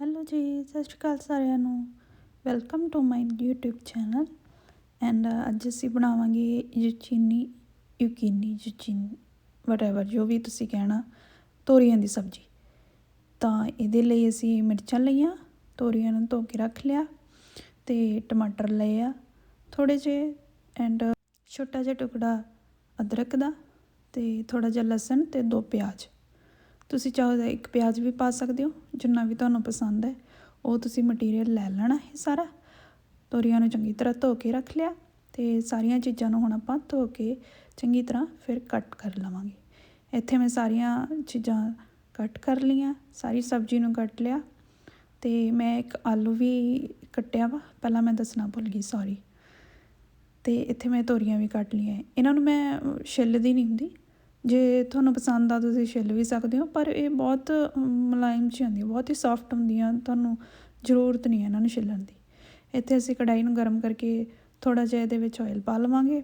Hello ਜੀ, ਸਤਿ ਸ਼੍ਰੀ ਅਕਾਲ ਸਾਰਿਆਂ ਨੂੰ। Welcome to my YouTube channel and ਅੱਜ ਅਸੀਂ ਬਣਾਵਾਂਗੇ ਯੂਚੀਨੀ ਯੂਕੀਨੀ ਯੂਚੀਨੀ ਵਟਐਵਰ ਜੋ ਵੀ ਤੁਸੀਂ ਕਹਿਣਾ, ਤੋਰੀਆਂ ਦੀ ਸਬਜ਼ੀ। ਤਾਂ ਇਹਦੇ ਲਈ ਅਸੀਂ ਮਿਰਚਾਂ ਲਈਆਂ, ਤੋਰੀਆਂ ਨੂੰ ਧੋ ਕੇ ਰੱਖ ਲਿਆ ਤੇ ਟਮਾਟਰ ਲਏ ਆ ਥੋੜੇ ਜਿਹੇ ਐਂਡ ਛੋਟਾ ਜਿਹਾ ਟੁਕੜਾ ਅਦਰਕ ਦਾ ਤੇ ਥੋੜਾ ਜਿਹਾ ਲਸਣ ਤੇ ਦੋ ਪਿਆਜ਼। ਤੁਸੀਂ ਚਾਹੋ ਤਾਂ ਇੱਕ ਪਿਆਜ਼ ਵੀ ਪਾ ਸਕਦੇ ਹੋ, ਜਿੰਨਾ ਵੀ ਤੁਹਾਨੂੰ ਪਸੰਦ ਹੈ। ਉਹ ਤੁਸੀਂ ਮਟੀਰੀਅਲ ਲੈ ਲੈਣਾ ਹੈ ਸਾਰਾ। ਤੋਰੀਆਂ ਨੂੰ ਚੰਗੀ ਤਰ੍ਹਾਂ ਧੋ ਕੇ ਰੱਖ ਲਿਆ ਤੇ ਸਾਰੀਆਂ ਚੀਜ਼ਾਂ ਨੂੰ ਹੁਣ ਆਪਾਂ ਧੋ ਕੇ ਚੰਗੀ ਤਰ੍ਹਾਂ ਫਿਰ ਕੱਟ ਕਰ ਲਵਾਂਗੇ। ਇੱਥੇ ਮੈਂ ਸਾਰੀਆਂ ਚੀਜ਼ਾਂ ਕੱਟ ਕਰ ਲਈਆਂ, ਸਾਰੀ ਸਬਜ਼ੀ ਨੂੰ ਕੱਟ ਲਿਆ ਤੇ ਮੈਂ ਇੱਕ ਆਲੂ ਵੀ ਕੱਟਿਆ ਵਾ, ਪਹਿਲਾਂ ਮੈਂ ਦੱਸਣਾ ਭੁੱਲ ਗਈ ਸੌਰੀ ਤੇ ਇੱਥੇ ਮੈਂ ਤੋਰੀਆਂ ਵੀ ਕੱਟ ਲਈਆਂ। ਇਹਨਾਂ ਨੂੰ ਮੈਂ ਛਿੱਲਦੀ ਨਹੀਂ ਹੁੰਦੀ ਜੇ ਤੁਹਾਨੂੰ ਪਸੰਦ ਆ ਤੁਸੀਂ ਛਿੱਲ ਵੀ ਸਕਦੇ ਹੋ, ਪਰ ਇਹ ਬਹੁਤ ਮੁਲਾਇਮ ਜਿਹੀ ਹੁੰਦੀ ਬਹੁਤ ਹੀ ਸੌਫਟ ਹੁੰਦੀਆਂ ਤੁਹਾਨੂੰ ਜ਼ਰੂਰਤ ਨਹੀਂ ਹੈ ਇਹਨਾਂ ਨੂੰ ਛਿੱਲਣ ਦੀ। ਇੱਥੇ ਅਸੀਂ ਕੜਾਈ ਨੂੰ ਗਰਮ ਕਰਕੇ ਥੋੜਾ ਜਿਹਾ ਇਹਦੇ ਵਿੱਚ ਆਇਲ ਪਾ ਲਵਾਂਗੇ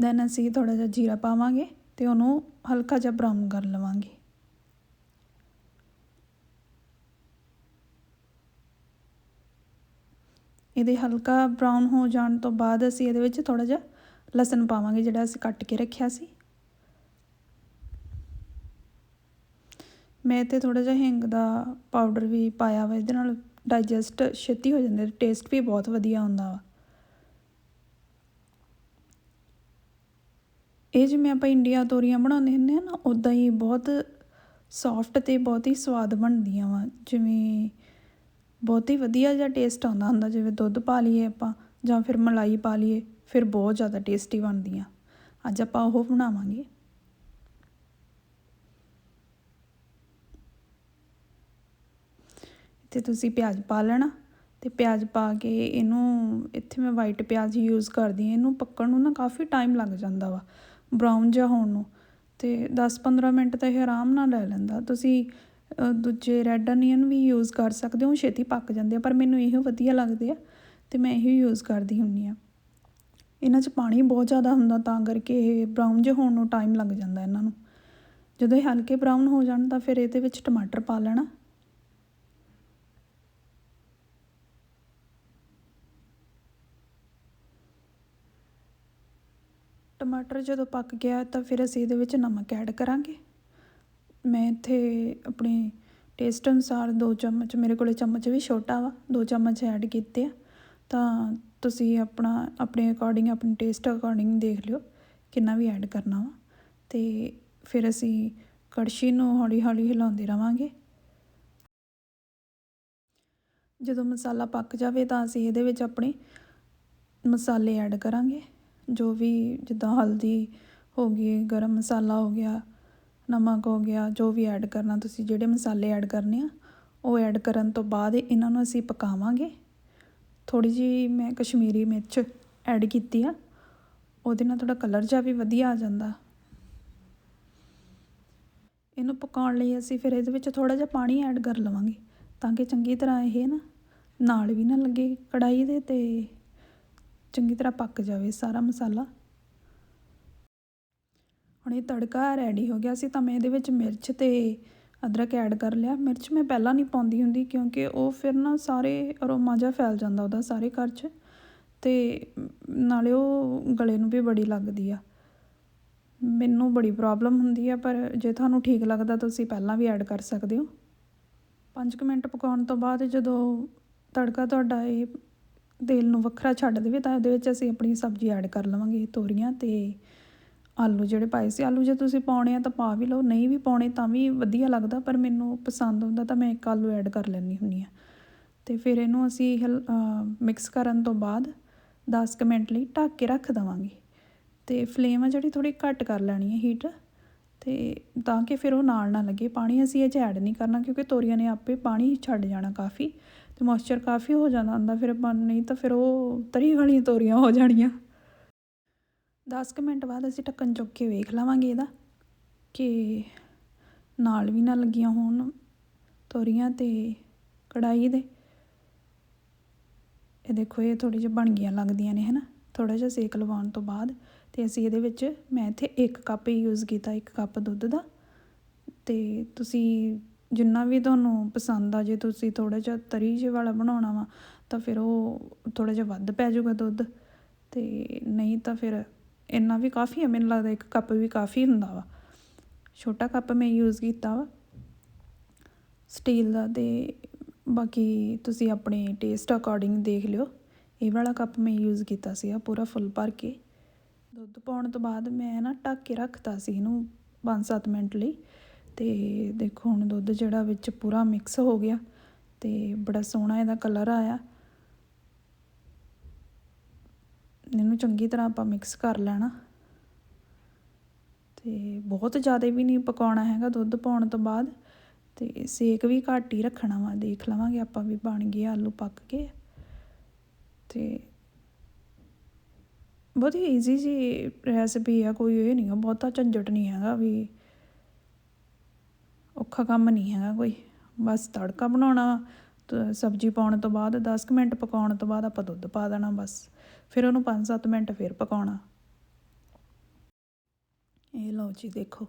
ਦੈਨ ਅਸੀਂ ਥੋੜਾ ਜਿਹਾ ਜੀਰਾ ਪਾਵਾਂਗੇ ਤੇ ਉਹਨੂੰ ਹਲਕਾ ਜਿਹਾ ਬਰਾਊਨ ਕਰ ਲਵਾਂਗੇ। ਇਹਦੇ ਹਲਕਾ ਬਰਾਊਨ ਹੋ ਜਾਣ ਤੋਂ ਬਾਅਦ ਅਸੀਂ ਇਹਦੇ ਵਿੱਚ ਥੋੜਾ ਜਿਹਾ ਲਸਣ ਪਾਵਾਂਗੇ, ਜਿਹੜਾ ਅਸੀਂ ਕੱਟ ਕੇ ਰੱਖਿਆ ਸੀ। ਮੈਂ ਤੇ ਥੋੜ੍ਹਾ ਜਿਹਾ ਹਿੰਗ ਦਾ ਪਾਊਡਰ ਵੀ ਪਾਇਆ ਵਾ, ਇਹਦੇ ਨਾਲ ਡਾਇਜੈਸਟ ਛੇਤੀ ਹੋ ਜਾਂਦਾ ਟੇਸਟ ਵੀ ਬਹੁਤ ਵਧੀਆ ਆਉਂਦਾ ਵਾ। ਇਹ ਜਿਵੇਂ ਆਪਾਂ ਇੰਡੀਆ ਤੋਰੀਆਂ ਬਣਾਉਂਦੇ ਹੁੰਦੇ ਆ ਨਾ ਉਦਾਂ ਹੀ ਬਹੁਤ ਸੌਫਟ ਅਤੇ ਬਹੁਤ ਹੀ ਸਵਾਦ ਬਣਦੀਆਂ ਵਾ। ਜਿਵੇਂ ਬਹੁਤ ਹੀ ਵਧੀਆ ਜਿਹਾ ਟੇਸਟ ਆਉਂਦਾ ਹੁੰਦਾ, ਜਿਵੇਂ ਦੁੱਧ ਪਾ ਲਈਏ ਆਪਾਂ, ਜਾਂ ਫਿਰ ਮਲਾਈ ਪਾ ਲਈਏ, ਫਿਰ ਬਹੁਤ ਜ਼ਿਆਦਾ ਟੇਸਟੀ ਬਣਦੀਆਂ। ਅੱਜ ਆਪਾਂ ਉਹ ਬਣਾਵਾਂਗੇ। ਅਤੇ ਤੁਸੀਂ ਪਿਆਜ਼ ਪਾ ਲੈਣਾ ਅਤੇ ਪਿਆਜ਼ ਪਾ ਕੇ ਇਹਨੂੰ, ਇੱਥੇ ਮੈਂ ਵਾਈਟ ਪਿਆਜ਼ ਯੂਜ਼ ਕਰਦੀ ਹਾਂ, ਇਹਨੂੰ ਪੱਕਣ ਨੂੰ ਨਾ ਕਾਫੀ ਟਾਈਮ ਲੱਗ ਜਾਂਦਾ ਵਾ ਬਰਾਊਨ ਜਿਹਾ ਹੋਣ ਨੂੰ। ਅਤੇ 10-15 ਮਿੰਟ ਤਾਂ ਇਹ ਆਰਾਮ ਨਾਲ ਲੈ ਲੈਂਦਾ। ਤੁਸੀਂ ਦੂਜੇ ਰੈੱਡ ਅਨੀਅਨ ਵੀ ਯੂਜ਼ ਕਰ ਸਕਦੇ ਹੋ ਛੇਤੀ ਪੱਕ ਜਾਂਦੇ ਆ, ਪਰ ਮੈਨੂੰ ਇਹੋ ਵਧੀਆ ਲੱਗਦੇ ਆ ਅਤੇ ਮੈਂ ਇਹੋ ਯੂਜ਼ ਕਰਦੀ ਹੁੰਨੀ ਆ ਇਹਨਾਂ 'ਚ ਪਾਣੀ ਬਹੁਤ ਜ਼ਿਆਦਾ ਹੁੰਦਾ, ਤਾਂ ਕਰਕੇ ਇਹ ਬਰਾਊਨ ਜਿਹਾ ਹੋਣ ਨੂੰ ਟਾਈਮ ਲੱਗ ਜਾਂਦਾ ਇਹਨਾਂ ਨੂੰ। ਜਦੋਂ ਇਹ ਹਲਕੇ ਬਰਾਊਨ ਹੋ ਜਾਣ ਤਾਂ ਫਿਰ ਇਹਦੇ ਵਿੱਚ ਟਮਾਟਰ ਪਾ ਲੈਣਾ। ਟਮਾਟਰ ਜਦੋਂ ਪੱਕ ਗਿਆ ਤਾਂ ਫਿਰ ਅਸੀਂ ਇਹਦੇ ਵਿੱਚ ਨਮਕ ਐਡ ਕਰਾਂਗੇ। ਮੈਂ ਇੱਥੇ ਆਪਣੇ ਟੇਸਟ ਅਨੁਸਾਰ ਦੋ ਚਮਚ, ਮੇਰੇ ਕੋਲੇ ਚਮਚ ਵੀ ਛੋਟਾ ਵਾ, ਦੋ ਚਮਚ ਐਡ ਕੀਤੇ ਆ। ਤਾਂ ਤੁਸੀਂ ਆਪਣਾ, ਆਪਣੇ ਅਕੋਰਡਿੰਗ ਆਪਣੇ ਟੇਸਟ ਅਕੋਰਡਿੰਗ ਦੇਖ ਲਿਓ ਕਿੰਨਾ ਵੀ ਐਡ ਕਰਨਾ ਵਾ। ਤੇ ਫਿਰ ਅਸੀਂ ਕੜਛੀ ਨੂੰ ਹੌਲੀ ਹੌਲੀ ਹਿਲਾਉਂਦੇ ਰਵਾਂਗੇ। ਜਦੋਂ ਮਸਾਲਾ ਪੱਕ ਜਾਵੇ ਤਾਂ ਅਸੀਂ ਇਹਦੇ ਵਿੱਚ ਆਪਣੇ ਮਸਾਲੇ ਐਡ ਕਰਾਂਗੇ। ਜੋ ਵੀ ਜਿੱਦਾਂ ਹਲਦੀ ਹੋ ਗਈ, ਗਰਮ ਮਸਾਲਾ ਹੋ ਗਿਆ, ਨਮਕ ਹੋ ਗਿਆ, ਜੋ ਵੀ ਐਡ ਕਰਨਾ ਤੁਸੀਂ, ਜਿਹੜੇ ਮਸਾਲੇ ਐਡ ਕਰਨੇ ਆ, ਉਹ ਐਡ ਕਰਨ ਤੋਂ ਬਾਅਦ ਇਹਨਾਂ ਨੂੰ ਅਸੀਂ ਪਕਾਵਾਂਗੇ। ਥੋੜ੍ਹੀ ਜਿਹੀ ਮੈਂ ਕਸ਼ਮੀਰੀ ਮਿਰਚ ਐਡ ਕੀਤੀ ਆ, ਉਹਦੇ ਨਾਲ ਥੋੜਾ ਕਲਰ ਜਿਹਾ ਵੀ ਵਧੀਆ ਆ ਜਾਂਦਾ। ਇਹਨੂੰ ਪਕਾਉਣ ਲਈ ਅਸੀਂ ਫਿਰ ਇਹਦੇ ਵਿੱਚ ਥੋੜਾ ਜਿਹਾ ਪਾਣੀ ਐਡ ਕਰ ਲਵਾਂਗੇ, ਤਾਂ ਕਿ ਚੰਗੀ ਤਰ੍ਹਾਂ ਇਹ ਨਾ, ਨਾਲ ਵੀ ਨਾ ਲੱਗੇ ਕੜਾਈ ਦੇ ਤੇ ਚੰਗੀ ਤਰ੍ਹਾਂ ਪੱਕ ਜਾਵੇ ਸਾਰਾ ਮਸਾਲਾ। ਹੁਣ ਇਹ ਤੜਕਾ ਰੈਡੀ ਹੋ ਗਿਆ ਸੀ ਤਾਂ ਮੈਂ ਇਹਦੇ ਵਿੱਚ ਮਿਰਚ ਤੇ ਅਦਰਕ ਐਡ ਕਰ ਲਿਆ। ਮਿਰਚ ਮੈਂ ਪਹਿਲਾਂ ਨਹੀਂ ਪਾਉਂਦੀ ਹੁੰਦੀ ਕਿਉਂਕਿ ਉਹ ਫਿਰ ਨਾ ਸਾਰੇ ਅਰੋਮਾ ਜਿਹਾ ਫੈਲ ਜਾਂਦਾ ਉਹਦਾ ਸਾਰੇ ਘਰ 'ਚ ਤੇ ਨਾਲੇ ਉਹ ਗਲੇ ਨੂੰ ਵੀ ਬੜੀ ਲੱਗਦੀ ਆ। ਮੈਨੂੰ ਬੜੀ ਪ੍ਰੋਬਲਮ ਹੁੰਦੀ ਆ ਪਰ ਜੇ ਤੁਹਾਨੂੰ ਠੀਕ ਲੱਗਦਾ ਤੁਸੀਂ ਪਹਿਲਾਂ ਵੀ ਐਡ ਕਰ ਸਕਦੇ ਹੋ। 5 ਮਿੰਟ ਪਕਾਉਣ ਤੋਂ ਬਾਅਦ ਜਦੋਂ ਤੜਕਾ ਤੁਹਾਡਾ ਇਹ ਤੇਲ ਨੂੰ ਵੱਖਰਾ ਛੱਡ ਦੇਵੇ ਤਾਂ ਉਹਦੇ ਵਿੱਚ ਅਸੀਂ ਆਪਣੀ ਸਬਜ਼ੀ ਐਡ ਕਰ ਲਵਾਂਗੇ ਤੋਰੀਆਂ ਅਤੇ ਆਲੂ ਜਿਹੜੇ ਪਾਏ ਸੀ। ਆਲੂ ਜੇ ਤੁਸੀਂ ਪਾਉਣੇ ਆ ਤਾਂ ਪਾ ਵੀ ਲਓ, ਨਹੀਂ ਵੀ ਪਾਉਣੇ ਤਾਂ ਵੀ ਵਧੀਆ ਲੱਗਦਾ, ਪਰ ਮੈਨੂੰ ਪਸੰਦ ਹੁੰਦਾ ਤਾਂ ਮੈਂ ਇੱਕ ਆਲੂ ਐਡ ਕਰ ਲੈਂਦੀ ਹੁੰਦੀ ਆ ਤੇ ਫਿਰ ਇਹਨੂੰ ਅਸੀਂ ਮਿਕਸ ਕਰਨ ਤੋਂ ਬਾਅਦ 10 ਮਿੰਟ ਲਈ ਢੱਕ ਕੇ ਰੱਖ ਦਵਾਂਗੇ। ਤੇ ਫਲੇਮ ਆ ਜਿਹੜੀ ਥੋੜੀ ਘੱਟ ਕਰ ਲੈਣੀ ਹੈ ਹੀਟ ਤੇ ਤਾਂ ਕਿ ਫਿਰ ਉਹ ਨਾਲ ਨਾ ਲੱਗੇ। ਪਾਣੀ ਅਸੀਂ ਇਹ 'ਚ ਐਡ ਨਹੀਂ ਕਰਨਾ ਕਿਉਂਕਿ ਤੋਰੀਆਂ ਨੇ ਆਪੇ ਪਾਣੀ ਛੱਡ ਜਾਣਾ ਕਾਫੀ। ਅਤੇ ਮੋਇਸਚਰ ਕਾਫੀ ਹੋ ਜਾਂਦਾ ਹੁੰਦਾ, ਫਿਰ ਨਹੀਂ ਤਾਂ ਫਿਰ ਉਹ ਤਰੀ ਵਾਲੀਆਂ ਤੋਰੀਆਂ ਹੋ ਜਾਣੀਆਂ। 10 ਕੁ ਮਿੰਟ ਬਾਅਦ ਅਸੀਂ ਢੱਕਣ ਚੁੱਕ ਕੇ ਵੇਖ ਲਵਾਂਗੇ ਇਹਦਾ, ਕਿ ਨਾਲ ਵੀ ਨਾ ਲੱਗੀਆਂ ਹੋਣ ਤੋਰੀਆਂ ਤੇ ਕੜਾਈ ਦੇ। ਇਹ ਦੇਖੋ, ਇਹ ਥੋੜੀ ਜਿਹੀ ਬਣ ਗਈਆਂ ਲੱਗਦੀਆਂ ਨੇ, ਹਨਾ? ਥੋੜਾ ਜਿਹਾ ਸੇਕ ਲਵਾਉਣ ਤੋਂ ਬਾਅਦ ਤੇ ਅਸੀਂ ਇਹਦੇ ਵਿੱਚ, ਮੈਂ ਇੱਥੇ 1 ਕੱਪ ਹੀ ਯੂਜ਼ ਕੀਤਾ 1 ਕੱਪ ਦੁੱਧ ਦਾ। ਤੇ ਤੁਸੀਂ ਜਿੰਨਾ ਵੀ ਤੁਹਾਨੂੰ ਪਸੰਦ ਆ, ਜੇ ਤੁਸੀਂ ਥੋੜ੍ਹਾ ਜਿਹਾ ਤਰੀ ਜਿਹੇ ਵਾਲਾ ਬਣਾਉਣਾ ਵਾ, ਤਾਂ ਫਿਰ ਉਹ ਥੋੜ੍ਹਾ ਜਿਹਾ ਵੱਧ ਪੈ ਜਾਊਗਾ ਦੁੱਧ। ਅਤੇ ਨਹੀਂ ਤਾਂ ਫਿਰ ਇੰਨਾ ਵੀ ਕਾਫੀ ਹੈ ਮੈਨੂੰ ਲੱਗਦਾ ਇੱਕ ਕੱਪ ਵੀ ਕਾਫੀ ਹੁੰਦਾ ਵਾ। ਛੋਟਾ ਕੱਪ ਮੈਂ ਯੂਜ਼ ਕੀਤਾ ਵਾ ਸਟੀਲ ਦਾ ਅਤੇ ਬਾਕੀ ਤੁਸੀਂ ਆਪਣੇ ਟੇਸਟ ਅਕੋਰਡਿੰਗ ਦੇਖ ਲਿਓ। ਇਹ ਵਾਲਾ ਕੱਪ ਮੈਂ ਯੂਜ਼ ਕੀਤਾ ਸੀਗਾ ਪੂਰਾ ਫੁੱਲ ਭਰ ਕੇ। ਦੁੱਧ ਪਾਉਣ ਤੋਂ ਬਾਅਦ ਮੈਂ ਨਾ ਢੱਕ ਕੇ ਰੱਖਤਾ ਸੀ ਇਹਨੂੰ 5-7 ਮਿੰਟ ਲਈ। ਅਤੇ ਦੇਖੋ ਹੁਣ ਦੁੱਧ ਜਿਹੜਾ ਵਿੱਚ ਪੂਰਾ ਮਿਕਸ ਹੋ ਗਿਆ ਅਤੇ ਬੜਾ ਸੋਹਣਾ ਇਹਦਾ ਕਲਰ ਆਇਆ। ਇਹਨੂੰ ਚੰਗੀ ਤਰ੍ਹਾਂ ਆਪਾਂ ਮਿਕਸ ਕਰ ਲੈਣਾ। ਤੇ ਬਹੁਤ ਜ਼ਿਆਦਾ ਵੀ ਨਹੀਂ ਪਕਾਉਣਾ ਹੈਗਾ ਦੁੱਧ ਪਾਉਣ ਤੋਂ ਬਾਅਦ ਤੇ ਸੇਕ ਵੀ ਘੱਟ ਹੀ ਰੱਖਣਾ ਵਾ, ਦੇਖ ਲਵਾਂਗੇ ਆਪਾਂ ਵੀ ਬਣ ਗਏ ਆਲੂ ਪੱਕ ਗਏ ਤੇ ਬਹੁਤ ਹੀ ਈਜ਼ੀ ਜੀ ਰੈਸਪੀ ਆ, ਕੋਈ ਇਹ ਨਹੀਂ ਆ, ਬਹੁਤਾ ਝੰਜਟ ਨਹੀਂ ਹੈਗਾ ਵੀ ਔਖਾ ਕੰਮ ਨਹੀਂ ਹੈਗਾ ਕੋਈ। ਬਸ ਤੜਕਾ ਬਣਾਉਣਾ ਸਬਜ਼ੀ ਪਾਉਣ ਤੋਂ ਬਾਅਦ 10 ਕੁ ਮਿੰਟ ਪਕਾਉਣ ਤੋਂ ਬਾਅਦ ਆਪਾਂ ਦੁੱਧ ਪਾ ਦੇਣਾ ਬਸ। ਫਿਰ ਉਹਨੂੰ 5-7 ਮਿੰਟ ਫਿਰ ਪਕਾਉਣਾ। ਇਹ ਲਓ ਜੀ ਦੇਖੋ,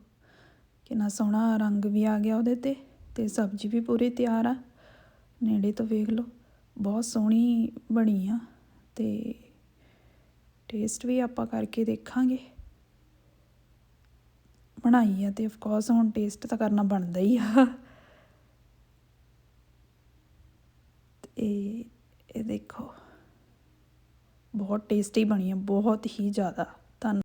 ਕਿੰਨਾ ਸੋਹਣਾ ਰੰਗ ਵੀ ਆ ਗਿਆ ਉਹਦੇ ਤੇ ਤੇ ਸਬਜ਼ੀ ਵੀ ਪੂਰੀ ਤਿਆਰ ਆ। ਨੇੜੇ ਤੋਂ ਵੇਖ ਲਓ, ਬਹੁਤ ਸੋਹਣੀ ਬਣੀ ਆ ਤੇ ਟੇਸਟ ਵੀ ਆਪਾਂ ਕਰਕੇ ਦੇਖਾਂਗੇ। ਬਣਾਈ ਆ ਤੇ ਆਫ ਕੋਰਸ ਹੁਣ ਟੇਸਟ ਤਾਂ ਕਰਨਾ ਬਣਦਾ ਹੀ ਆ। ਤੇ ਇਹ ਦੇਖੋ, ਬਹੁਤ ਟੇਸਟੀ ਬਣੀ ਆ, ਬਹੁਤ ਹੀ ਜ਼ਿਆਦਾ।